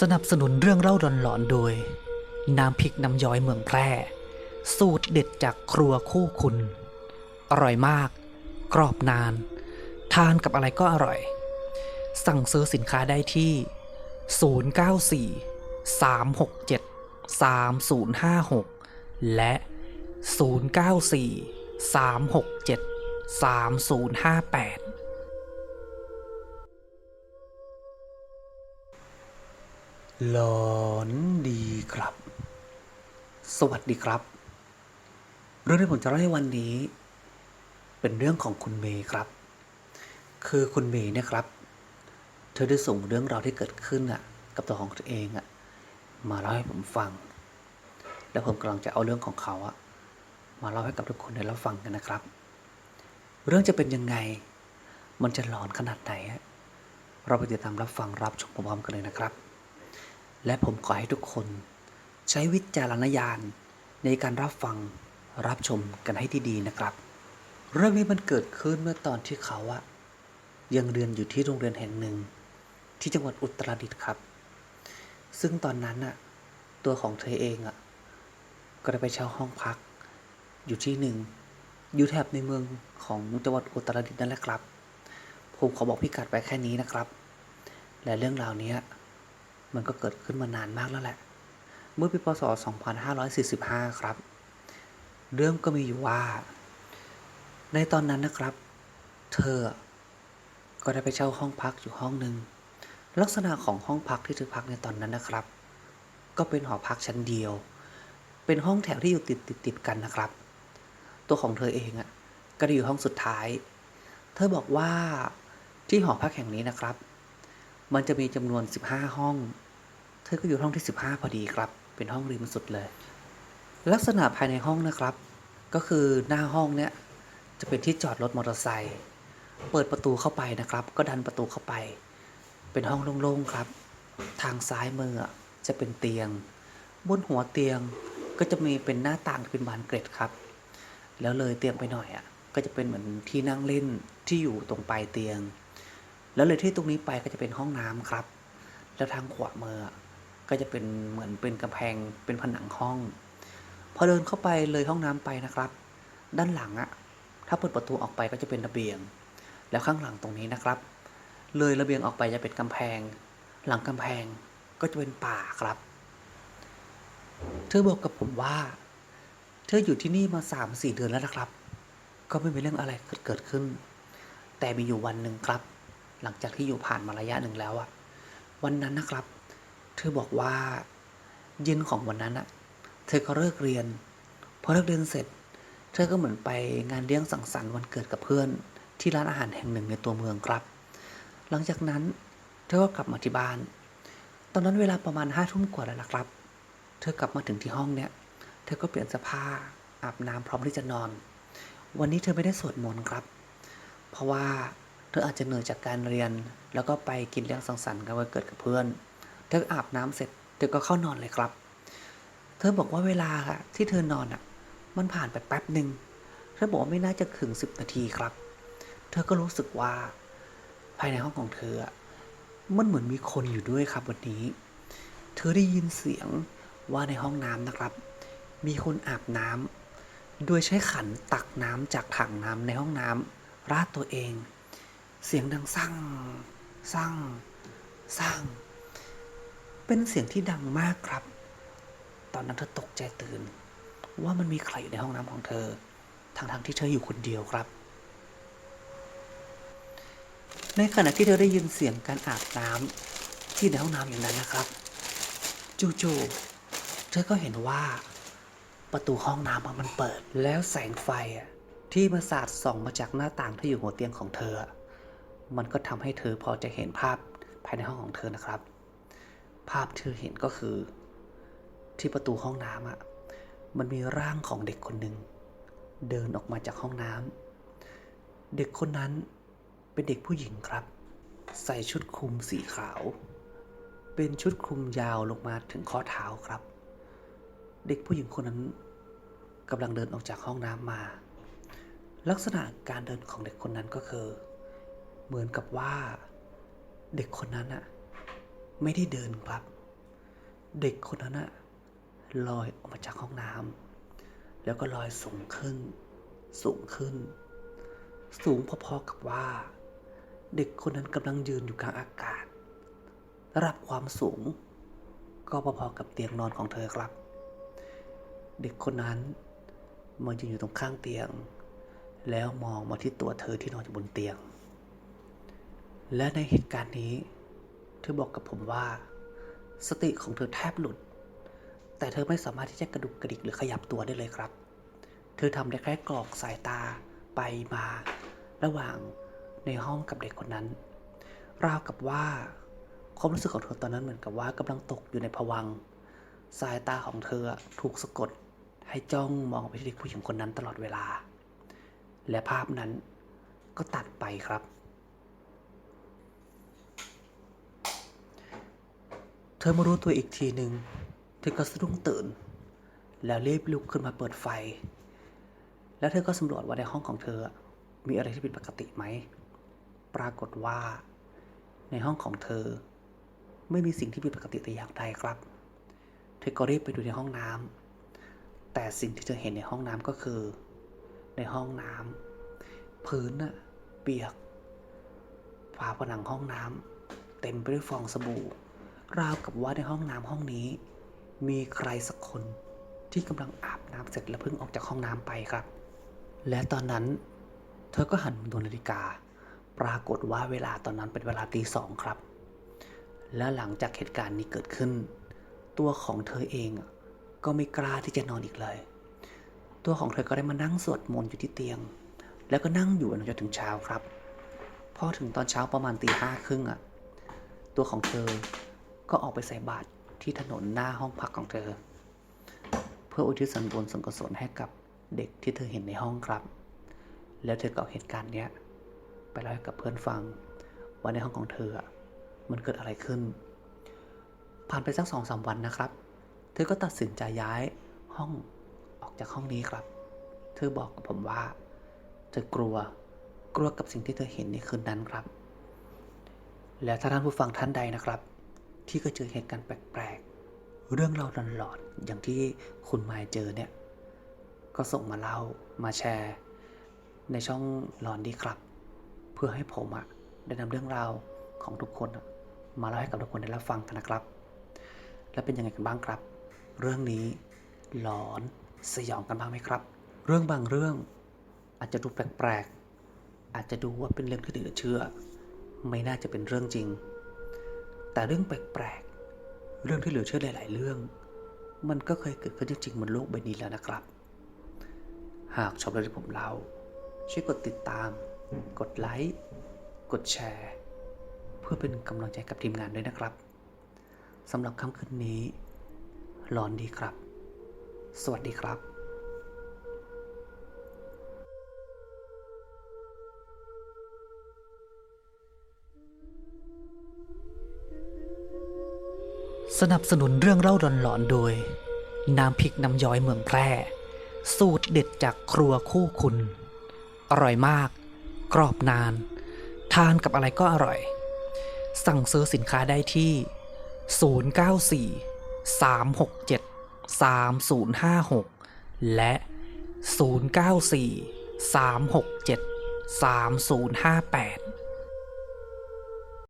สนับสนุนเรื่องเล่าหลอนๆโดย น้ำพริกน้ำย้อยเมืองแพร่ สูตรเด็ดจากครัวคู่คุณ อร่อยมาก กรอบนาน ทานกับอะไรก็อร่อย สั่งซื้อสินค้าได้ที่ 094 367 3056 และ 094 367 3058 หลอนดีครับ สวัสดีครับ เรื่องที่ผมจะเล่าให้วันนี้ เป็นเรื่องของคุณเมย์ครับ คือคุณเมย์เนี่ยครับ เธอได้ส่งเรื่องราวที่เกิดขึ้นอะ กับตัวของตัวเองอะ มาเล่าให้ผมฟัง แล้วผมกำลังจะเอาเรื่องของเขาอะ มาเล่าให้กับทุกคนได้รับฟังกันนะครับ เรื่องจะเป็นยังไง มันจะหลอนขนาดไหนเราไปติดตามรับฟังรับชมพร้อมกันเลยนะครับ และผมขอให้ทุกคน ใช้วิจารณญาณในการรับฟังรับชมกันให้ดีๆนะครับ เรื่องนี้มันเกิดขึ้นเมื่อตอนที่เขาอะยังเรียนอยู่ที่โรงเรียนแห่งหนึ่ง ที่จังหวัดอุตรดิตถ์ครับ ซึ่งตอนนั้นอะตัวของเธอเองอะก็ได้ไปเช่าห้องพัก อยู่ที่หนึ่งอยู่แถบในเมืองของจังหวัดอุตรดิตถ์นั่นแหละครับ ผมขอบอกพิกัดไปแค่นี้นะครับ และเรื่องราวเนี้ย มันก็เกิดขึ้นมานานมากแล้วแหละ เมื่อปีพศ 2545 ครับ เรื่องก็มีอยู่ว่า ในตอนนั้นนะครับ เธอ ก็ได้ไปเช่าห้องพักอยู่ห้องหนึ่ง ลักษณะของห้องพักที่เธอพักในตอนนั้นนะครับ ก็เป็นหอพักชั้นเดียว เป็นห้องแถวที่อยู่ติดติดติดกันนะครับ ตัวของเธอเองอะ่ะ ก็ได้อยู่ห้องสุดท้าย เธอบอกว่าที่หอพักแห่งนี้นะครับมันจะมีจำนวน 15 ห้อง ธอก็อยู่ห้องที่ 15 พอดีครับ เป็นห้องริมสุดเลย ลักษณะภายในห้องนะครับ ก็คือหน้าห้องเนี่ยจะเป็นที่จอดรถมอเตอร์ไซค์เปิดประตูเข้าไปนะครับ ก็ดันประตูเข้าไป เป็นห้องโล่งๆครับ ทางซ้ายมือจะเป็นเตียง บนหัวเตียงก็จะมีเป็นหน้าต่างเป็นบานเกร็ดครับ แล้วเลยเตียงไปหน่อยอะก็จะเป็นเหมือนที่นั่งเล่นที่อยู่ตรงปลายเตียง แล้วเลยที่ตรงนี้ไปก็จะเป็นห้องน้ำครับ แล้วทางขวามือ ก็จะเป็นเหมือนเป็นกำแพงเป็นผนังห้อง พอเดินเข้าไปเลยห้องน้ำไปนะครับ ด้านหลังอะถ้าเปิดประตูออกไปก็จะเป็นระเบียง แล้วข้างหลังตรงนี้นะครับ เลยระเบียงออกไปจะเป็นกำแพง หลังกำแพงก็จะเป็นป่าครับ เธอบอกกับผมว่า เธออยู่ที่นี่มาสามสี่เดือนแล้วนะครับ ก็ไม่มีเรื่องอะไรเกิดขึ้น แต่มีอยู่วันหนึ่งครับ หลังจากที่อยู่ผ่านมาระยะหนึ่งแล้วอะวันนั้นนะครับ เธอบอกว่าเย็นของวันนั้นอะเธอก็เลิกเรียน พอเลิกเรียนเสร็จ เธอก็เหมือนไปงานเลี้ยงสังสรรค์วันเกิดกับเพื่อน ที่ร้านอาหารแห่งหนึ่งในตัวเมืองครับ หลังจากนั้นเธอก็กลับมาที่บ้าน ตอนนั้นเวลาประมาณห้าทุ่มกว่าแล้วล่ะครับ เธอกลับมาถึงที่ห้องเนี่ย เธอก็เปลี่ยนเสื้อผ้าอาบน้ำพร้อมที่จะนอน วันนี้เธอไม่ได้สวดมนต์ครับ เพราะว่าเธออาจจะเหนื่อยจากการเรียน แล้วก็ไปกินเลี้ยงสังสรรค์กันวันเกิดกับเพื่อน เธออาบน้ำเสร็จ เธอก็เข้านอนเลยครับ เธอบอกว่าเวลาอะที่เธอนอนอะ มันผ่านไปแป๊บหนึ่งเธอบอกว่าไม่น่าจะถึงสิบนาทีครับ เธอก็รู้สึกว่า ภายในห้องของเธออะมันเหมือนมีคนอยู่ด้วยครับวันนี้ เธอได้ยินเสียงว่าในห้องน้ำนะครับ มีคนอาบน้ำโดยใช้ขันตักน้ำจากถังน้ำในห้องน้ำราดตัวเอง เสียงดังสั่งสั่งสั่ง เป็นเสียงที่ดังมากครับ ตอนนั้นเธอตกใจตื่น ว่ามันมีใครอยู่ในห้องน้ำของเธอทั้งๆที่เธออยู่คนเดียวครับ ในขณะที่เธอได้ยินเสียงการอาบน้ำที่ในห้องน้ำอย่างนั้นนะครับ จู่ๆเธอก็เห็นว่าประตูห้องน้ำมันเปิด แล้วแสงไฟที่มาสาดส่องมาจากหน้าต่างที่อยู่หัวเตียงของเธอ มันก็ทำให้เธอพอจะเห็นภาพภายในห้องของเธอนะครับ ภาพที่เธอเห็นก็คือ ที่ประตูห้องน้ำอะมันมีร่างของเด็กคนหนึ่งเดินออกมาจากห้องน้ำเด็กคนนั้นเป็นเด็กผู้หญิงครับ ใส่ชุดคลุมสีขาว เป็นชุดคลุมยาวลงมาถึงข้อเท้าครับ เด็กผู้หญิงคนนั้นกำลังเดินออกจากห้องน้ำมา ลักษณะการเดินของเด็กคนนั้นก็คือ เหมือนกับว่า เด็กคนนั้นอะ ไม่ได้เดินครับ เด็กคนนั้นอะลอยออกมาจากห้องน้ำแล้วก็ลอยสูงขึ้น สูงขึ้น สูงพอๆกับว่า เด็กคนนั้นกำลังยืนอยู่กลางอากาศระดับความสูง ก็พอๆกับเตียงนอนของเธอครับ เด็กคนนั้นมายืนอยู่ตรงข้างเตียง แล้วมองมาที่ตัวเธอที่นอนอยู่บนเตียง และในเหตุการณ์นี้ เธอบอกกับผมว่า สติของเธอแทบหลุด แต่เธอไม่สามารถที่จะกระดุกกระดิกหรือขยับตัวได้เลยครับ เธอทำได้แค่กรอกสายตาไปมา ระหว่างในห้องกับเด็กคนนั้น ราวกับว่าความรู้สึกของเธอตอนนั้นเหมือนกับว่ากำลังตกอยู่ในภวัง สายตาของเธอถูกสะกดให้จ้องมองไปที่เด็กผู้หญิงคนนั้นตลอดเวลา และภาพนั้นก็ตัดไปครับ เธอมารู้ตัวอีกทีหนึ่งเธอก็สะดุ้งตื่น แล้วรีบลุกขึ้นมาเปิดไฟ แล้วเธอก็สำรวจว่าในห้องของเธอ มีอะไรที่ผิดปกติไหม ปรากฏว่า ในห้องของเธอ ไม่มีสิ่งที่ผิดปกติแต่อย่างใดครับ เธอก็รีบไปดูในห้องน้ำแต่สิ่งที่เธอเห็นในห้องน้ำก็คือ ในห้องน้ำพื้นน่ะเปียกฝาผนังห้องน้ำเต็มไปด้วยฟองสบู่ ราวกับว่าในห้องน้ำห้องนี้ มีใครสักคนที่กำลังอาบน้ำเสร็จแล้วเพิ่งออกจากห้องน้ำไปครับ และตอนนั้น เธอก็หันมาดูนาฬิกา ปรากฏว่าเวลาตอนนั้นเป็นเวลาตีสองครับ และหลังจากเหตุการณ์นี้เกิดขึ้น ตัวของเธอเองก็ไม่กล้าที่จะนอนอีกเลย ตัวของเธอก็ได้มานั่งสวดมนต์อยู่ที่เตียง แล้วก็นั่งอยู่จนถึงเช้าครับพอถึงตอนเช้าประมาณตีห้าครึ่งอะตัวของเธอ ก็ออกไปใส่บาตรที่ถนนหน้าห้องพักของเธอ เพื่ออุทิศส่วนบุญส่วนกุศลให้กับเด็กที่เธอเห็นในห้องครับ แล้วเธอก็เอาเหตุการณ์เนี้ยไปเล่าให้กับเพื่อนฟังว่าในห้องของเธอมันเกิดอะไรขึ้น ผ่านไปสักสองสามวันนะครับ เธอก็ตัดสินใจย้ายห้องออกจากห้องนี้ครับ เธอบอกกับผมว่า เธอกลัวกลัวกับสิ่งที่เธอเห็นในคืนนั้นครับ และถ้าท่านผู้ฟังท่านใดนะครับ ที่เคยเจอเหตุการณ์แปลกๆ เรื่องเราหลอนๆอย่างที่คุณมายเจอเนี่ย ก็ส่งมาเล่ามาแชร์ ในช่องหลอนดีครับ เพื่อให้ผมอะได้นำเรื่องราวของทุกคนมาเล่าให้กับทุกคนได้รับฟังกันนะครับ และเป็นยังไงกันบ้างครับ เรื่องนี้หลอนสยองกันบ้างไหมครับ เรื่องบางเรื่องอาจจะดูแปลกๆอาจจะดูว่าเป็นเรื่องที่เหลือเชื่อ ไม่น่าจะเป็นเรื่องจริง แต่เรื่องแปลกๆ เรื่องที่เหลือเชื่อหลาย ๆ เรื่อง มันก็เคยเกิดขึ้นจริงๆบนโลกใบนี้แล้วนะครับ หากชอบเรื่องที่ผมเล่า ช่วยกดติดตาม กดไลค์ กดแชร์ เพื่อเป็นกำลังใจกับทีมงานด้วยนะครับสำหรับค่ำคืนนี้ร้อนดีครับ สวัสดีครับ สนับสนุนเรื่องเล่าหลอนๆโดย น้ำพริกน้ำย้อยเมืองแพร่ สูตรเด็ดจากครัวคู่คุณ อร่อยมาก กรอบนาน ทานกับอะไรก็อร่อย สั่งซื้อสินค้าได้ที่ 094 367 3056 และ 094 367 3058